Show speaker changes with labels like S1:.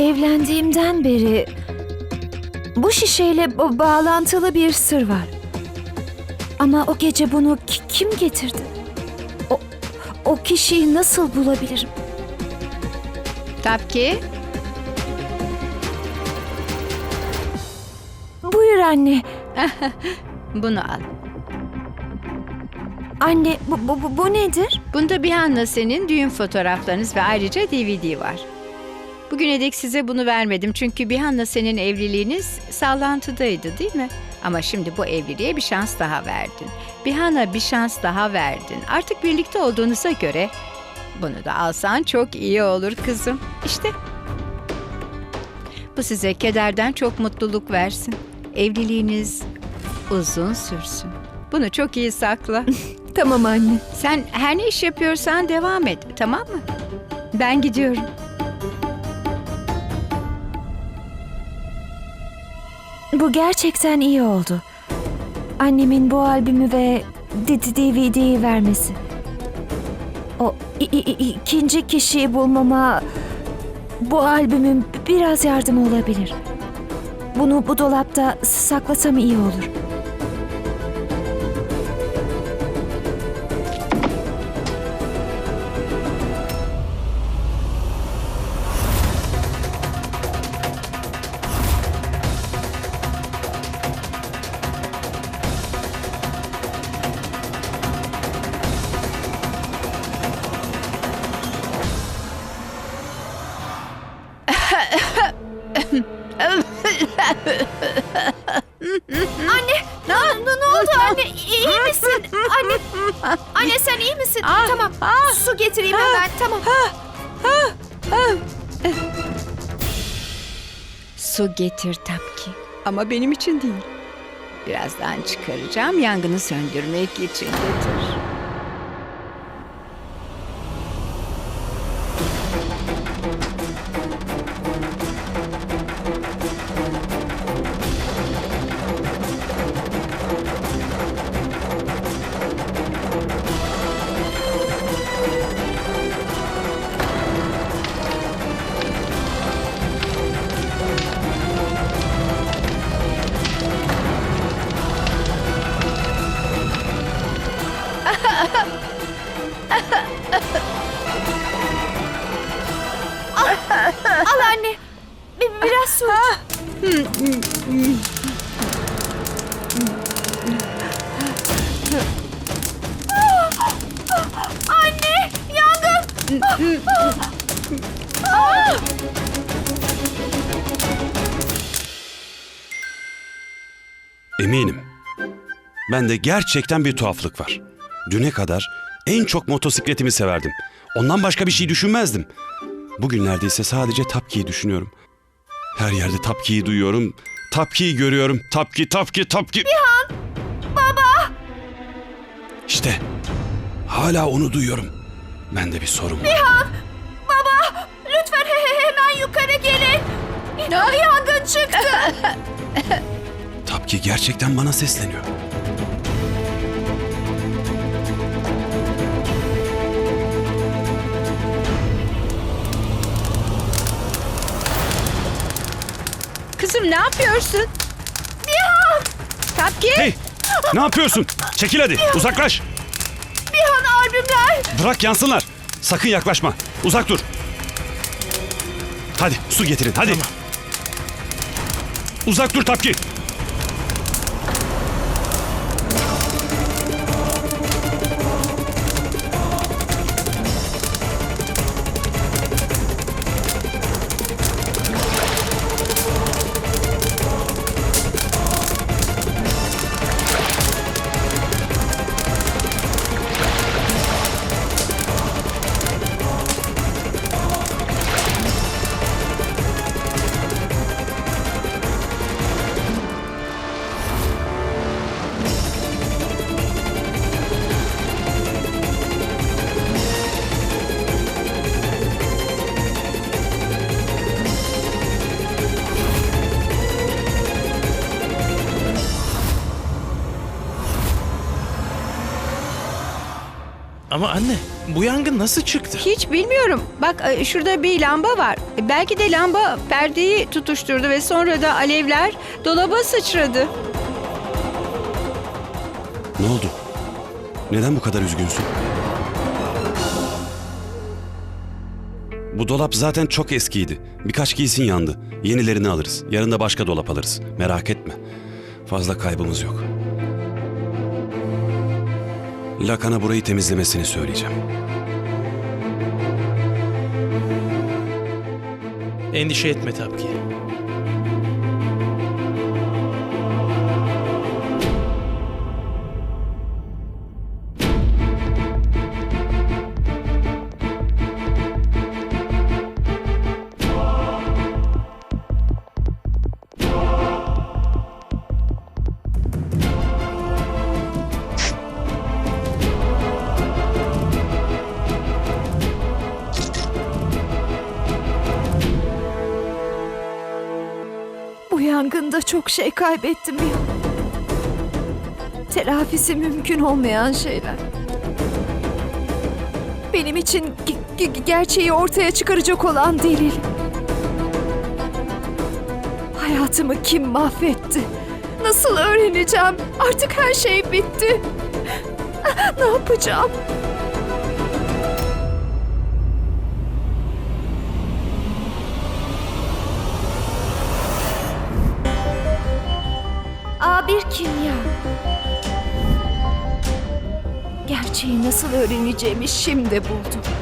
S1: Evlendiğimden beri bu şişeyle ba- bağlantılı bir sır var. Ama o gece bunu ki- kim getirdi? O, o kişiyi nasıl bulabilirim?
S2: Tapki,
S1: Buyur anne.
S2: bunu al.
S1: Anne bu, bu, bu, bu nedir?
S2: Bunda Bihan'la senin düğün fotoğraflarınız ve ayrıca DVD var. Bugüne dek size bunu vermedim çünkü Bihan'la senin evliliğiniz sallantıdaydı değil mi? Ama şimdi bu evliliğe bir şans daha verdin. Bihan'a bir şans daha verdin. Artık birlikte olduğunuza göre bunu da alsan çok iyi olur kızım. İşte. Bu size kederden çok mutluluk versin. Evliliğiniz uzun sürsün. Bunu çok iyi sakla.
S1: Tamam anne.
S2: Sen her ne iş yapıyorsan devam et, tamam mı? Ben gidiyorum.
S1: Bu gerçekten iyi oldu. Annemin bu albümü ve DVD'yi vermesi. O ikinci kişiyi bulmama bu albümün biraz yardım olabilir. Bunu bu dolapta saklasam iyi olur. Anne, ne, ne, ne oldu anne? İyi misin? Anne, anne sen iyi misin?
S2: Ah,
S1: tamam,
S2: ah,
S1: su getireyim hemen. Tamam.
S2: Su getir Tapki. Ama benim için değil. Birazdan çıkaracağım, yangını söndürmek için getir.
S1: Al anne. Bir, biraz su iç. Anne, yangın.
S3: Eminim. Ben de gerçekten bir tuhaflık var. Düne kadar en çok motosikletimi severdim. Ondan başka bir şey düşünmezdim. Bugünlerde ise sadece Tapki'yi düşünüyorum. Her yerde Tapki'yi duyuyorum. Tapki'yi görüyorum. Tapki, Tapki, Tapki. Bihan! Baba! İşte hala onu duyuyorum. Bende bir sorun var.
S1: Lütfen he he hemen yukarı gelin. Yangın çıktı.
S3: Tapki gerçekten bana sesleniyor.
S2: Kızım ne yapıyorsun? Nihan! Tapki!
S3: Hey! Ne yapıyorsun? Çekil hadi. Uzaklaş.
S1: Bihan albümler.
S3: Bırak yansınlar. Sakın yaklaşma. Uzak dur. Hadi su getirin hadi. Uzak dur Tapki.
S4: Ama anne Bu yangın nasıl çıktı?
S2: Hiç bilmiyorum. Bak e, şurada bir lamba var. E, Belki de lamba perdeyi tutuşturdu ve sonra da alevler dolaba sıçradı.
S3: Ne oldu? Neden bu kadar üzgünsün? Bu dolap zaten çok eskiydi. Birkaç giysin yandı. Yenilerini alırız. Yarın da başka dolap alırız. Merak etme. Fazla kaybımız yok. Lakan'a burayı temizlemesini söyleyeceğim.
S4: Endişe etme Tapki.
S1: Çok şey kaybettim ya. Telafisi mümkün olmayan şeyler. Benim için ge- ge- gerçeği ortaya çıkaracak olan delil. Hayatımı kim mahvetti? Nasıl öğreneceğim? Artık her şey bitti. Ne yapacağım? A1 kimya. Gerçeği nasıl öğreneceğimi şimdi buldum.